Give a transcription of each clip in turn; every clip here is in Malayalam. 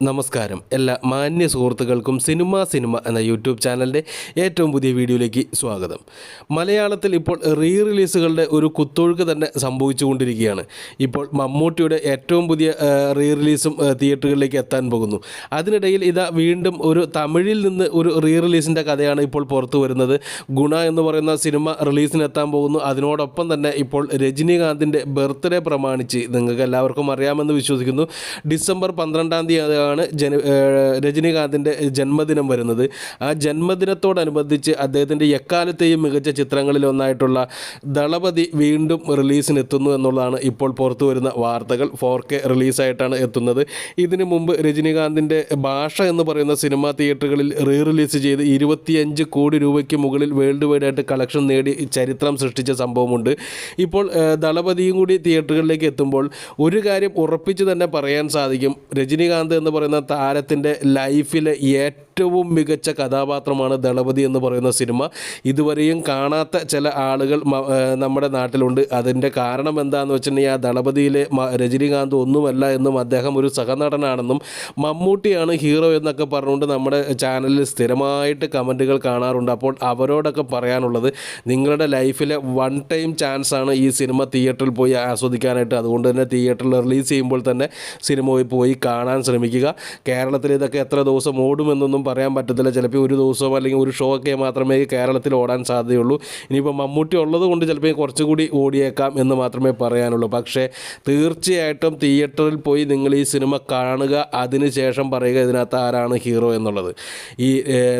നമസ്കാരം. എല്ലാ മാന്യ സുഹൃത്തുക്കൾക്കും സിനിമ സിനിമ എന്ന യൂട്യൂബ് ചാനലിന്റെ ഏറ്റവും പുതിയ വീഡിയോയിലേക്ക് സ്വാഗതം. മലയാളത്തിൽ ഇപ്പോൾ റീ റിലീസുകളുടെ ഒരു കുത്തൊഴുക്ക് തന്നെ സംഭവിച്ചുകൊണ്ടിരിക്കുകയാണ്. ഇപ്പോൾ മമ്മൂട്ടിയുടെ ഏറ്റവും പുതിയ റീ റിലീസും തിയേറ്ററുകളിലേക്ക് എത്താൻ പോകുന്നു. അതിനിടയിൽ ഇതാ വീണ്ടും ഒരു തമിഴിൽ നിന്ന് ഒരു റീ റിലീസിന്റെ കഥയാണ് ഇപ്പോൾ പുറത്തു വരുന്നത്. ഗുണ എന്ന് പറയുന്ന സിനിമ റിലീസിനെത്താൻ പോകുന്നു. അതിനോടൊപ്പം തന്നെ ഇപ്പോൾ രജനീകാന്തിന്റെ ബർത്ത്ഡേ പ്രമാണിച്ച് നിങ്ങൾക്ക് എല്ലാവർക്കും അറിയാമെന്ന് വിശ്വസിക്കുന്നു. ഡിസംബർ പന്ത്രണ്ടാം തീയതിയാണ് ജന രജനീകാന്തിന്റെ ജന്മദിനം വരുന്നത്. ആ ജന്മദിനത്തോടനുബന്ധിച്ച് അദ്ദേഹത്തിന്റെ എക്കാലത്തെയും മികച്ച ചിത്രങ്ങളിലൊന്നായിട്ടുള്ള ദളപതി വീണ്ടും റിലീസിന് എത്തുന്നു എന്നുള്ളതാണ് ഇപ്പോൾ പുറത്തു വരുന്ന വാർത്തകൾ. ഫോർ കെ റിലീസായിട്ടാണ് എത്തുന്നത്. ഇതിനു മുമ്പ് രജനീകാന്തിന്റെ ഭാഷ എന്ന് പറയുന്ന സിനിമാ തിയേറ്ററുകളിൽ റീ റിലീസ് ചെയ്ത് ഇരുപത്തിയഞ്ച് കോടി രൂപയ്ക്ക് മുകളിൽ വേൾഡ് വൈഡ് ആയിട്ട് കളക്ഷൻ നേടി ചരിത്രം സൃഷ്ടിച്ച സംഭവമുണ്ട്. ഇപ്പോൾ ദളപതിയും കൂടി തിയേറ്ററുകളിലേക്ക് എത്തുമ്പോൾ ഒരു കാര്യം ഉറപ്പിച്ച് തന്നെ പറയാൻ സാധിക്കും. രജനീകാന്ത് എന്ന് പറയുന്ന താരത്തിന്റെ ലൈഫിലെ ഏറ്റവും മികച്ച കഥാപാത്രമാണ് ദളപതി എന്ന് പറയുന്ന സിനിമ. ഇതുവരെയും കാണാത്ത ചില ആളുകൾ നമ്മുടെ നാട്ടിലുണ്ട്. അതിന്റെ കാരണം എന്താണെന്ന് വെച്ചിട്ടുണ്ടെങ്കിൽ ആ ദളപതിയിലെ രജനീകാന്ത് ഒന്നുമല്ല എന്നും അദ്ദേഹം ഒരു സഹനടനാണെന്നും മമ്മൂട്ടിയാണ് ഹീറോ എന്നൊക്കെ പറഞ്ഞുകൊണ്ട് നമ്മുടെ ചാനലിൽ സ്ഥിരമായിട്ട് കമന്റുകൾ കാണാറുണ്ട്. അപ്പോൾ അവരോടൊക്കെ പറയാനുള്ളത് നിങ്ങളുടെ ലൈഫിലെ വൺ ടൈം ചാൻസ് ആണ് ഈ സിനിമ തിയേറ്ററിൽ പോയി ആസ്വദിക്കാനായിട്ട്. അതുകൊണ്ട് തന്നെ തിയേറ്ററിൽ റിലീസ് ചെയ്യുമ്പോൾ തന്നെ സിനിമ പോയി കാണാൻ ശ്രമിക്കുക. കേരളത്തിൽ ഇതൊക്കെ എത്ര ദിവസം ഓടുമെന്നൊന്നും പറയാൻ പറ്റത്തില്ല. ചിലപ്പോൾ ഒരു ദിവസം അല്ലെങ്കിൽ ഒരു ഷോ ഒക്കെ മാത്രമേ കേരളത്തിൽ ഓടാൻ സാധ്യതയുള്ളൂ. ഇനിയിപ്പോൾ മമ്മൂട്ടി ഉള്ളത് കൊണ്ട് ചിലപ്പോൾ കുറച്ചുകൂടി ഓടിയേക്കാം എന്ന് മാത്രമേ പറയാനുള്ളൂ. പക്ഷേ തീർച്ചയായിട്ടും തിയേറ്ററിൽ പോയി നിങ്ങൾ ഈ സിനിമ കാണുക അതിനുശേഷം പറയുക ഇതിനകത്ത് ആരാണ് ഹീറോ എന്നുള്ളത്. ഈ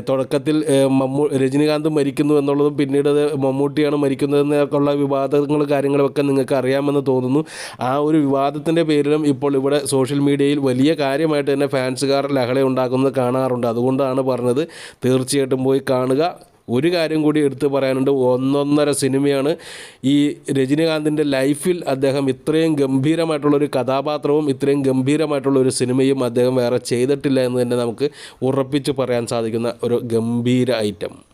തുടക്കത്തിൽ മമ്മൂ രജനീകാന്ത് മരിക്കുന്നു എന്നുള്ളതും പിന്നീട് മമ്മൂട്ടിയാണ് മരിക്കുന്നതെന്നൊക്കെയുള്ള വിവാദങ്ങൾ കാര്യങ്ങളൊക്കെ നിങ്ങൾക്ക് അറിയാമെന്ന് തോന്നുന്നു. ആ ഒരു വിവാദത്തിന്റെ പേരിലും ഇപ്പോൾ ഇവിടെ സോഷ്യൽ മീഡിയയിൽ വലിയ കാര്യമായിട്ട് തന്നെ ഫാൻസുകാർ ലഹള ഉണ്ടാക്കുന്നത് കാണാറുണ്ട്. അതുകൊണ്ടാണ് പറഞ്ഞത്. തീർച്ചയായിട്ടും പോയി കാണുക. ഒരു കാര്യം കൂടി എടുത്തു പറയാനുണ്ട്. ഒന്നൊന്നര സിനിമയാണ് ഈ രജനീകാന്തിന്റെ ലൈഫിൽ അദ്ദേഹം ഇത്രയും ഗംഭീരമായിട്ടുള്ളൊരു കഥാപാത്രവും ഇത്രയും ഗംഭീരമായിട്ടുള്ള ഒരു സിനിമയും അദ്ദേഹം വേറെ ചെയ്തിട്ടില്ല എന്ന് തന്നെ നമുക്ക് ഉറപ്പിച്ച് പറയാൻ സാധിക്കുന്ന ഒരു ഗംഭീര ഐറ്റം.